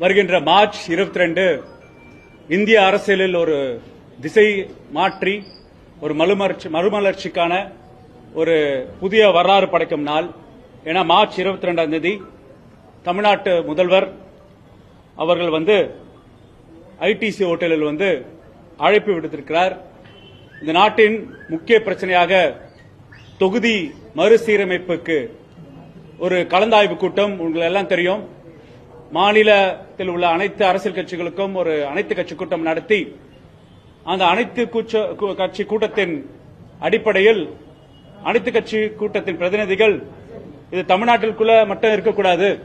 வருகின்ற மார்ச் 22 இந்திய அரசியலில் ஒரு திசை மாற்றி ஒரு மறுமலர்ச்சி மறுமலர்ச்சிக்கான ஒரு புதிய வரலாறு படைக்கும் நாள். ஏன்னா மார்ச் 22 தேதி தமிழ்நாட்டு முதல்வர் அவர்கள் வந்து ஐடிசி ஹோட்டலில் வந்து அழைப்பு விடுத்திருக்கிறார். இந்த நாட்டின் முக்கிய பிரச்சனையாக தொகுதி மறுசீரமைப்புக்கு ஒரு கலந்தாய்வு கூட்டம் உங்களுக்கு எல்லாம் தெரியும். மாநிலத்தில் உள்ள அனைத்து அரசியல் கட்சிகளுக்கும் ஒரு அனைத்து கட்சி கூட்டம் நடத்தி அந்த அனைத்து கூச்ச- கூ- கட்சி கூட்டத்தின் அடிப்படையில் அனைத்து கட்சி கூட்டத்தின் பிரதிநிதிகள் இது தமிழ்நாட்டிற்குள்ள மட்டும் இருக்கக்கூடாது.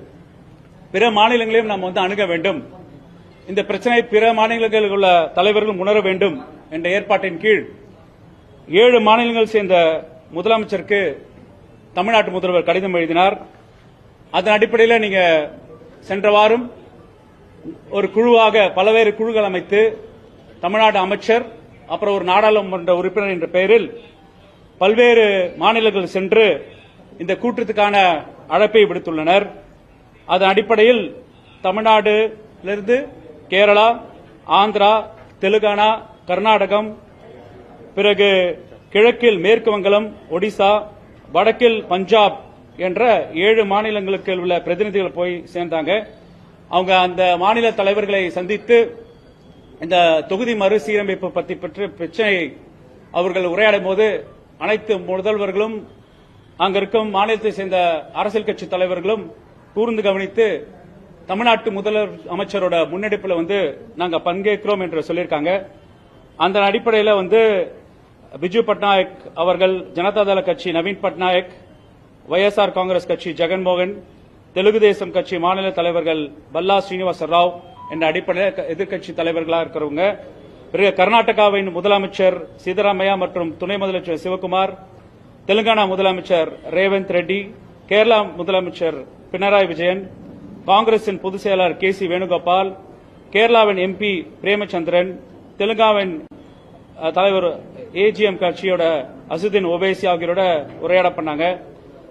பிற மாநிலங்களையும் நாம் வந்து அணுக வேண்டும். இந்த பிரச்சனை பிற மாநிலங்களில் உள்ள தலைவர்களும் உணர வேண்டும் என்ற ஏற்பாட்டின் கீழ் ஏழு மாநிலங்கள் சேர்ந்த முதலமைச்சருக்கு தமிழ்நாட்டு முதல்வர் கடிதம் எழுதினார். அதன் அடிப்படையில் நீங்க சென்ற வாரம் ஒரு குழுவாக பல்வேறு குழுக்கள் அமைத்து தமிழ்நாடு அமைச்சர் அப்புறம் ஒரு நாடாளுமன்ற உறுப்பினர் என்ற பெயரில் பல்வேறு மாநிலங்கள் சென்று இந்த கூட்டத்துக்கான அழைப்பை விடுத்துள்ளனர். அதன் அடிப்படையில் தமிழ்நாடுலிருந்து கேரளா ஆந்திரா தெலுங்கானா கர்நாடகம் பிறகு கிழக்கில் மேற்கு வங்கலம் ஒடிசா வடக்கில் பஞ்சாப் என்ற ஏழு மாநிலங்களுக்கு உள்ள பிரதிநிதிகள் போய் சேர்ந்தாங்க. அவங்க அந்த மாநில தலைவர்களை சந்தித்து இந்த தொகுதி மறுசீரமைப்பு பற்றி பற்றி பிரச்சனை அவர்கள் உரையாடும் போது அனைத்து முதல்வர்களும் அங்க இருக்கும் மாநிலத்தை சேர்ந்த அரசியல் கட்சி தலைவர்களும் கூர்ந்து கவனித்து தமிழ்நாட்டு முதல்வர் அமைச்சரோட முன்னெடுப்பில் வந்து நாங்கள் பங்கேற்கிறோம் என்று சொல்லியிருக்காங்க. அந்த அடிப்படையில் வந்து பிஜு பட்நாயக் அவர்கள் ஜனதாதள கட்சி நவீன் பட்நாயக் ஒய்எஸ்ஆர் காங்கிரஸ் கட்சி ஜெகன்மோகன் தெலுங்கு தேசம் கட்சி மாநில தலைவர்கள் பல்லா ஸ்ரீனிவாச ராவ் என்ற அடிப்படையில் எதிர்க்கட்சி தலைவர்களாக இருக்கிறவங்க பிறகு கர்நாடகாவின் முதலமைச்சர் சித்தராமையா மற்றும் துணை முதலமைச்சர் சிவகுமார் தெலுங்கானா முதலமைச்சர் ரேவந்த் ரெட்டி கேரளா முதலமைச்சர் பினராயி விஜயன் காங்கிரசின் பொதுச் செயலாளர் கே சி வேணுகோபால் கேரளாவின் எம்பி பிரேமச்சந்திரன் தெலுங்காவின் தலைவர் ஏஜிஎம் கட்சியோட அசுதீன் ஒபேசி ஆகியோரோட உரையாட பண்ணாங்க.